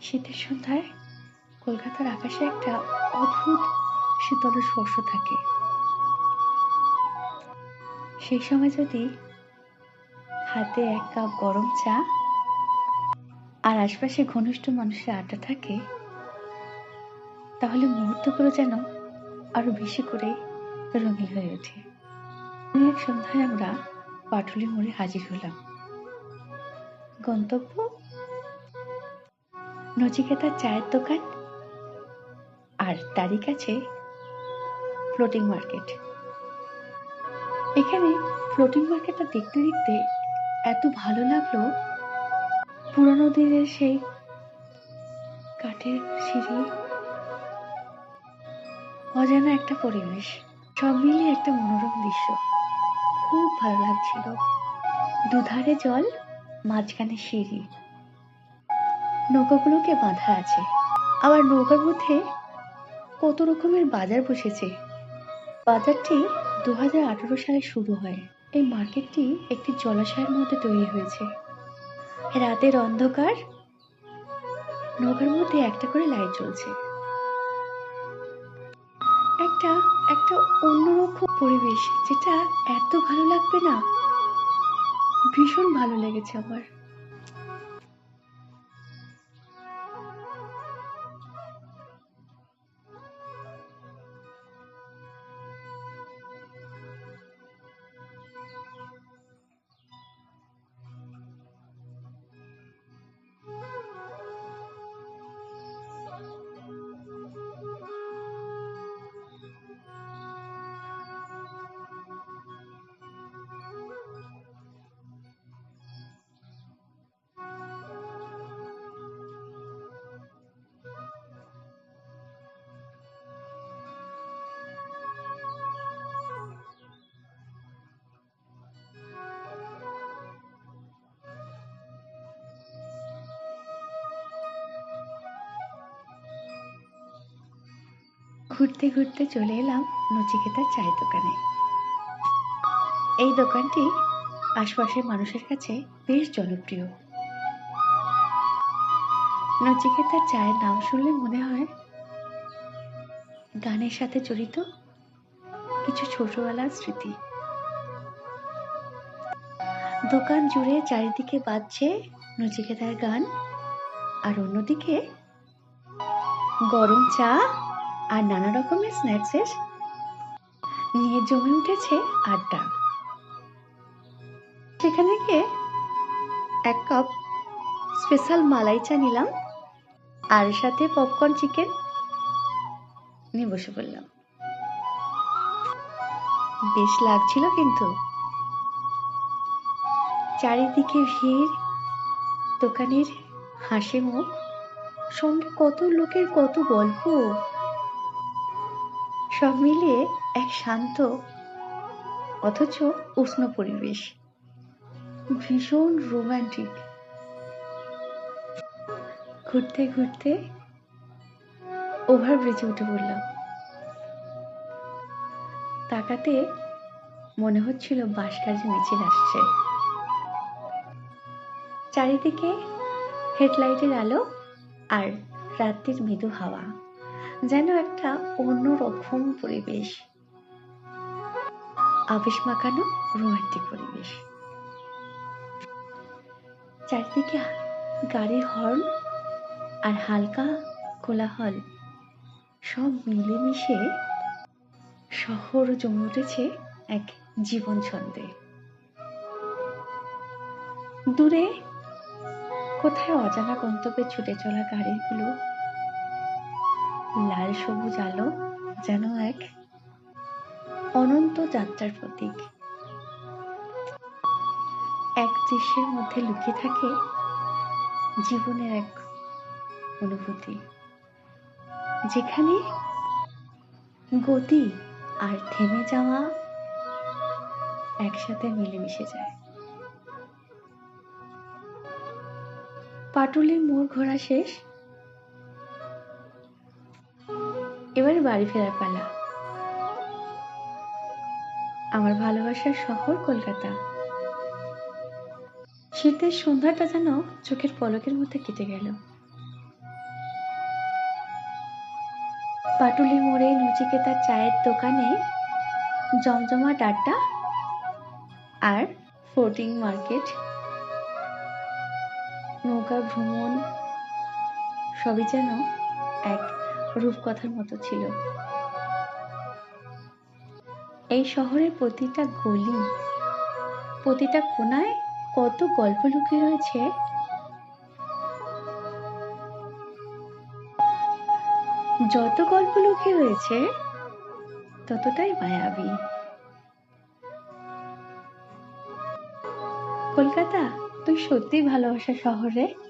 শীতের সন্ধ্যায় কলকাতার আকাশে একটা অদ্ভুত শীতল স্পর্শ থাকে। সেই সময় যদি হাতে এক কাপ গরম চা আর আশপাশে ঘনিষ্ঠ মানুষের আড্ডা থাকে, তাহলে মুহূর্তগুলো যেন আরও বেশি করে রঙিন হয়ে ওঠে। এক সন্ধ্যায় আমরা পাটুলি মোড়ে হাজির হলাম। গন্তব্য নচিকেতার চায়ের দোকান আর তারই কাছে ফ্লোটিং মার্কেট। এখানে ফ্লোটিং মার্কেটটা দেখতে দেখতে এত ভালো লাগল। পুরানো দিনের সেই কাঠের সিঁড়ি, অজানা একটা পরিবেশ, সব মিলিয়ে একটা মনোরম দৃশ্য। খুব ভালো লাগছিল। দুধারে জল, মাঝখানে সিঁড়ি। নৌকাগুলোকে বাঁধা আছে। আবার নৌকার মধ্যে কত রকমের বাজার বসেছে। বাজারটি দু হাজার আঠেরো সালে শুরু হয়। এই মার্কেটটি একটি জলাশয়ের মধ্যে তৈরি হয়েছে। রাতের অন্ধকার, নৌকার মধ্যে একটা করে লাইট জ্বলছে। একটা একটা অন্যরকম পরিবেশ যেটা এত ভালো লাগবে না? ভীষণ ভালো লেগেছে আমার। ঘুরতে ঘুরতে চলে এলাম নচিকেতার চায়ের দোকানে। এই দোকানটি আশপাশের মানুষের কাছে বেশ জনপ্রিয়। নচিকেতার চায়ের নাম শুনলে মনে হয় গানের সাথে জড়িত কিছু ছোটবেলার স্মৃতি। দোকান জুড়ে চারিদিকে বাজছে নচিকেতার গান আর অন্যদিকে গরম চা আর নানা রকমের স্ন্যাক্সের নিয়ে জমে উঠেছে আড্ডা। সেখানে গিয়ে এক কাপ স্পেশাল মালাই চা নিলাম আর সাথে পপকর্ন চিকেন নিয়ে বসে পড়লাম। বেশ লাগছিল কিন্তু। চারিদিকে ভিড়, দোকানের হাসি মুখ, সঙ্গে কত লোকের কত গল্প। সব মিলিয়ে এক শান্ত, অথচ উষ্ণ পরিবেশ। ভীষণ রোমান্টিক। ঘুরতে ঘুরতে ওভার ব্রিজে উঠে পড়লাম। তাকাতে মনে হচ্ছিল বাস কাজে মিছিল আসছে। চারিদিকে হেডলাইটের আলো আর রাত্রির মৃদু হাওয়া। যেন একটা অন্যরকম পরিবেশ। আবেশ মাখানো রোমান্টিক পরিবেশ। চারিদিকে গাড়ির হর্ন আর হালকা কোলাহল সব মিলেমিশে শহর জমে উঠেছে এক জীবন ছন্দে। দূরে কোথায় অজানা গন্তব্যে ছুটে চলা গাড়িগুলো লাল সবুজ আলো যেন এক অনন্ত যাত্রার প্রতীক। এক দৃশ্যের মধ্যে লুকিয়ে থাকে জীবনের এক অনুভূতি, যেখানে গতি আর থেমে যাওয়া একসাথে মিলেমিশে যায়। পাটুলির মোড় ঘোরা শেষ এবারে বাড়ি ফেরার পালা। আমার ভালোবাসার শহর কলকাতা। শীতের সন্ধ্যাটা যেন চোখের পলকের মধ্যে কেটে গেল। পাটুলি মোড়ে নচিকেতার চায়ের দোকানে জমজমাট আড্ডা আর ফোর্টিং মার্কেট। নৌকা ভ্রমণ, সবই যেন এক রূপকথার মতো ছিল। এই শহরের প্রতিটা গলি, প্রতিটা কোনায় কত গল্প লুকিয়ে রয়েছে। যত গল্প লুকিয়ে রয়েছে, ততটাই মায়াবী। কলকাতা, তুই সত্যিই ভালোবাসা শহরে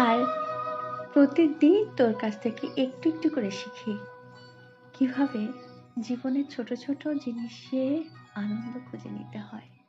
আর প্রতিদিন তোর কাছ থেকে একটু একটু করে শিখি। কীভাবে? জীবনের ছোট ছোট জিনিসে আনন্দ খুঁজে নিতে হয়।